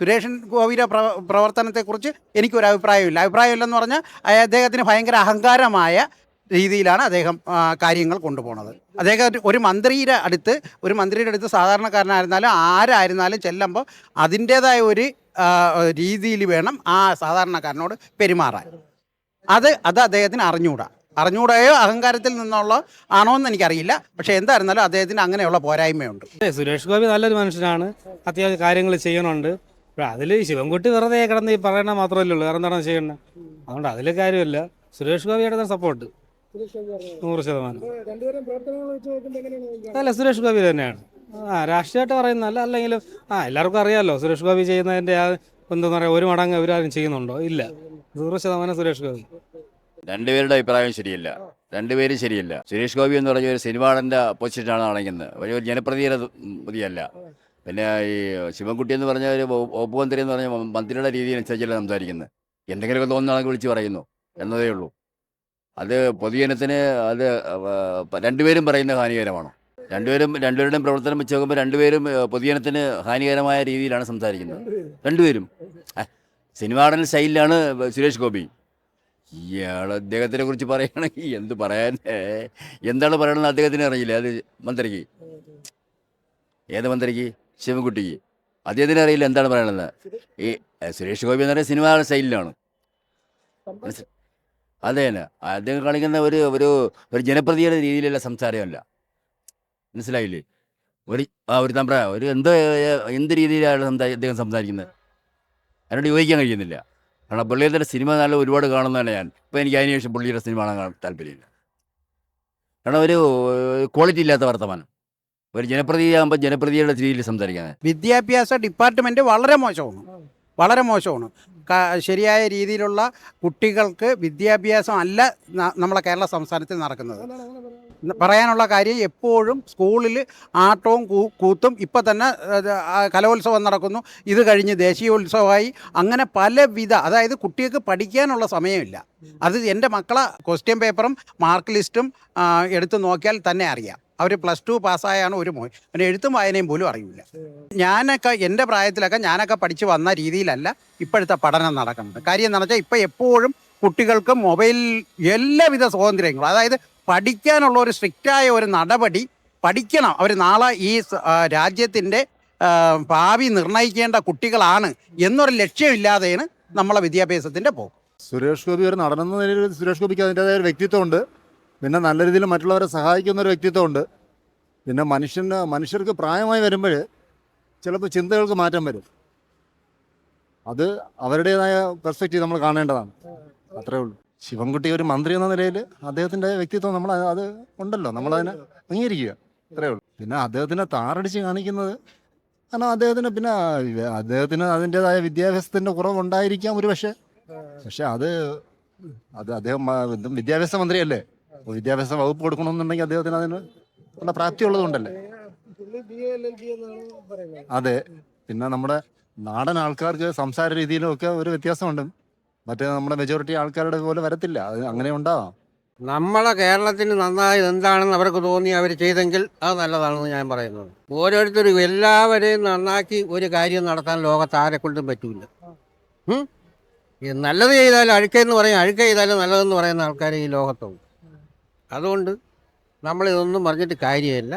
സുരേഷൻ ഗോപിയുടെ പ്ര പ്രവർത്തനത്തെക്കുറിച്ച് എനിക്കൊരു അഭിപ്രായമില്ല അഭിപ്രായമില്ലെന്ന് പറഞ്ഞാൽ അദ്ദേഹത്തിന് ഭയങ്കര അഹങ്കാരമായ രീതിയിലാണ് അദ്ദേഹം കാര്യങ്ങൾ കൊണ്ടുപോകുന്നത് അദ്ദേഹം ഒരു- ഒരു മന്ത്രിയുടെ അടുത്ത് ഒരു മന്ത്രിയുടെ അടുത്ത് സാധാരണക്കാരനായിരുന്നാലും ആരായിരുന്നാലും ചെല്ലുമ്പോൾ അതിന്റേതായ ഒരു രീതിയിൽ വേണം ആ സാധാരണക്കാരനോട് പെരുമാറാൻ. അത് അത് അദ്ദേഹത്തിന് അറിഞ്ഞുകൂടാ അറിഞ്ഞുകൂടായോ അഹങ്കാരത്തിൽ നിന്നുള്ള ആണോ എന്ന് എനിക്കറിയില്ല. പക്ഷേ എന്തായിരുന്നാലും അദ്ദേഹത്തിന് അങ്ങനെയുള്ള പോരായ്മയുണ്ട്. സുരേഷ് ഗോപി നല്ലൊരു മനുഷ്യനാണ്. അത്യാവശ്യം കാര്യങ്ങൾ ചെയ്യണുണ്ട്. അതിൽ ശിവൻകുട്ടി വെറുതെ കിടന്ന് ഈ പറയണ മാത്രമല്ലേ ഉള്ളൂ. വേറെ എന്താണ് ചെയ്യണത് അതുകൊണ്ട് അതിൽ കാര്യമല്ല. സുരേഷ് ഗോപിയുടെ സപ്പോർട്ട് നൂറ് ശതമാനം. അല്ല സുരേഷ് ഗോപി തന്നെയാണ്. ആ രാഷ്ട്രീയമായിട്ട് പറയുന്നതല്ല അല്ലെങ്കിലും ആ എല്ലാവർക്കും അറിയാമല്ലോ സുരേഷ് ഗോപി ചെയ്യുന്നതിന്റെ ആ എന്താ പറയുക ഒരു മടങ്ങ് അവരാരും ചെയ്യുന്നുണ്ടോ? ഇല്ല. നൂറ് ശതമാനം സുരേഷ് ഗോപി. രണ്ടുപേരുടെ അഭിപ്രായം ശരിയല്ല. രണ്ടുപേരും ശരിയല്ല. സുരേഷ് ഗോപി എന്ന് പറഞ്ഞ ഒരു സിനിമാടന്റെ പൊസിഷനാണ് അടങ്ങുന്നത് ഒരു ജനപ്രതിയുടെ പ്രതിയല്ല. പിന്നെ ഈ ശിവൻകുട്ടി എന്ന് പറഞ്ഞ ഒരു വകുപ്പ് മന്ത്രി എന്ന് പറഞ്ഞ മന്ത്രിയുടെ രീതി അനുസരിച്ചല്ല സംസാരിക്കുന്നത് എന്തെങ്കിലുമൊക്കെ തോന്നുന്നതാണെങ്കിൽ വിളിച്ച് പറയുന്നു. എന്നതേ ഉള്ളൂ. അത് പൊതുജനത്തിന് അത് രണ്ടുപേരും പറയുന്ന ഹാനികരമാണ്? രണ്ടുപേരും രണ്ടുപേരുടെയും പ്രവർത്തനം വെച്ച് നോക്കുമ്പോൾ രണ്ടുപേരും പൊതുജനത്തിന് ഹാനികരമായ രീതിയിലാണ് സംസാരിക്കുന്നത്. രണ്ടുപേരും. സിനിമാടൻ സ്റ്റൈലിലാണ് സുരേഷ് ഗോപി. ഇയാൾ അദ്ദേഹത്തിനെ കുറിച്ച് പറയുകയാണെങ്കിൽ എന്ത് പറയാൻ? എന്താണ് പറയണമെന്ന് അദ്ദേഹത്തിന് അറിയില്ല. അത് മന്ത്രിക്ക്. ഏത് മന്ത്രിക്ക്? ശിവൻകുട്ടിക്ക്. അദ്ദേഹത്തിന് അറിയില്ല എന്താണ് പറയണത് ഈ സുരേഷ് ഗോപി എന്ന് പറയുന്ന സിനിമ സ്റ്റൈലിലാണ്. അതെ തന്നെ. അദ്ദേഹം കളിക്കുന്ന ഒരു ഒരു ഒരു ജനപ്രതിയുടെ രീതിയിലുള്ള സംസാരമല്ല. മനസ്സിലായില്ലേ? ഒരു ആ ഒരു തമ്പ്ര ഒരു എന്ത് എന്ത് രീതിയിലാണ് സംസാ- അദ്ദേഹം സംസാരിക്കുന്നത്? അതിനോട് യോജിക്കാൻ കഴിയുന്നില്ല. കാരണം പുള്ളിയുടെ സിനിമ നല്ല ഒരുപാട് കാണുന്നതാണ് ഞാൻ. ഇപ്പം എനിക്ക് അതിനുശേഷം പുള്ളിയുടെ സിനിമ കാണാൻ താല്പര്യമില്ല. കാരണം ഒരു ക്വാളിറ്റി ഇല്ലാത്ത വർത്തമാനം. ഒരു ജനപ്രതിയാകുമ്പോൾ ജനപ്രതിയുടെ രീതിയിൽ സംസാരിക്കുന്നത് വിദ്യാഭ്യാസ ഡിപ്പാർട്ട്മെന്റ് വളരെ മോശമാണ്. വളരെ മോശമാണ്. ശരിയായ രീതിയിലുള്ള കുട്ടികൾക്ക് വിദ്യാഭ്യാസം അല്ല നമ്മളെ കേരള സംസ്ഥാനത്തിൽ നടക്കുന്നത്. പറയാനുള്ള കാര്യം എപ്പോഴും സ്കൂളിൽ ആട്ടവും കൂത്തും ഇപ്പം തന്നെ കലോത്സവം നടക്കുന്നു. ഇത് കഴിഞ്ഞ് ദേശീയോത്സവമായി. അങ്ങനെ പലവിധ അതായത് കുട്ടികൾക്ക് പഠിക്കാനുള്ള സമയമില്ല. അത് എന്റെ മക്കളെ ക്വസ്റ്റ്യൻ പേപ്പറും മാർക്ക് ലിസ്റ്റും എടുത്തു നോക്കിയാൽ തന്നെ അറിയാം. അവർ പ്ലസ് ടു പാസ്സായാണ് ഒരു മോൻ. പിന്നെ എഴുത്തും വായനയും പോലും അറിയില്ല ഞാനൊക്കെ എന്റെ പ്രായത്തിലൊക്കെ ഞാനൊക്കെ പഠിച്ചു വന്ന രീതിയിലല്ല ഇപ്പോഴത്തെ പഠനം നടക്കുന്നത്. കാര്യം എന്താണെന്ന് വെച്ചാൽ ഇപ്പം എപ്പോഴും കുട്ടികൾക്ക് മൊബൈൽ എല്ലാവിധ സ്വാതന്ത്ര്യങ്ങളും അതായത് പഠിക്കാനുള്ള ഒരു സ്ട്രിക്റ്റായ ഒരു നടപടി പഠിക്കണം. അവർ നാളെ ഈ രാജ്യത്തിന്റെ ഭാവി നിർണയിക്കേണ്ട കുട്ടികളാണ് എന്നൊരു ലക്ഷ്യമില്ലാതെയാണ് നമ്മളെ വിദ്യാഭ്യാസത്തിന്റെ പോക്ക്. സുരേഷ് ഗോപി ഒരു നടനെന്ന നിലയിൽ സുരേഷ് ഗോപിക്ക് അതിന്റെതായ ഒരു വ്യക്തിത്വമുണ്ട്. പിന്നെ നല്ല രീതിയിൽ മറ്റുള്ളവരെ സഹായിക്കുന്ന ഒരു വ്യക്തിത്വമുണ്ട്. പിന്നെ മനുഷ്യന് മനുഷ്യർക്ക് പ്രായമായി വരുമ്പോൾ ചിലപ്പോൾ ചിന്തകൾക്ക് മാറ്റം വരും. അത് അവരുടേതായ പെർസ്പെക്റ്റീവ് നമ്മൾ കാണേണ്ടതാണ്. അത്രേ ഉള്ളൂ. ശിവൻകുട്ടി ഒരു മന്ത്രി എന്ന നിലയിൽ അദ്ദേഹത്തിന്റെ വ്യക്തിത്വം നമ്മൾ അത് ഉണ്ടല്ലോ. നമ്മളതിനെ അംഗീകരിക്കുക. അത്രേ ഉള്ളൂ. പിന്നെ അദ്ദേഹത്തിനെ താറടിച്ച് കാണിക്കുന്നത് കാരണം അദ്ദേഹത്തിന് പിന്നെ അദ്ദേഹത്തിന് അതിന്റെതായ വിദ്യാഭ്യാസത്തിന്റെ കുറവുണ്ടായിരിക്കാം ഒരു പക്ഷേ. പക്ഷെ അത് അത് അദ്ദേഹം വിദ്യാഭ്യാസ മന്ത്രിയല്ലേ? വിദ്യാഭ്യാസ വകുപ്പ് കൊടുക്കണമെന്നുണ്ടെങ്കിൽ അദ്ദേഹത്തിന് അതിന് ഉള്ള പ്രാപ്തി ഉള്ളതുകൊണ്ടല്ലേ? അതെ. പിന്നെ നമ്മുടെ നാടൻ ആൾക്കാർക്ക് സംസാര രീതിയിലും ഒക്കെ ഒരു വ്യത്യാസമുണ്ട്. മറ്റേ നമ്മുടെ മെജോറിറ്റി ആൾക്കാരുടെ പോലെ വരത്തില്ല. അത് അങ്ങനെ ഉണ്ടാവാം. നമ്മളെ കേരളത്തിന് നന്നായത് എന്താണെന്ന് അവർക്ക് തോന്നി അവർ ചെയ്തെങ്കിൽ അത് നല്ലതാണെന്ന് ഞാൻ പറയുന്നത് ഓരോരുത്തരും എല്ലാവരെയും നന്നാക്കി ഒരു കാര്യം നടത്താൻ ലോകത്ത് ആരെ കൊണ്ടും പറ്റൂല നല്ലത് ചെയ്താലും അഴുക്കെന്ന് പറയും അഴുക്ക ചെയ്താലും നല്ലതെന്ന് പറയുന്ന ആൾക്കാർ ഈ ലോകത്തുണ്ട്. അതുകൊണ്ട് നമ്മളിതൊന്നും പറഞ്ഞിട്ട് കാര്യമില്ല.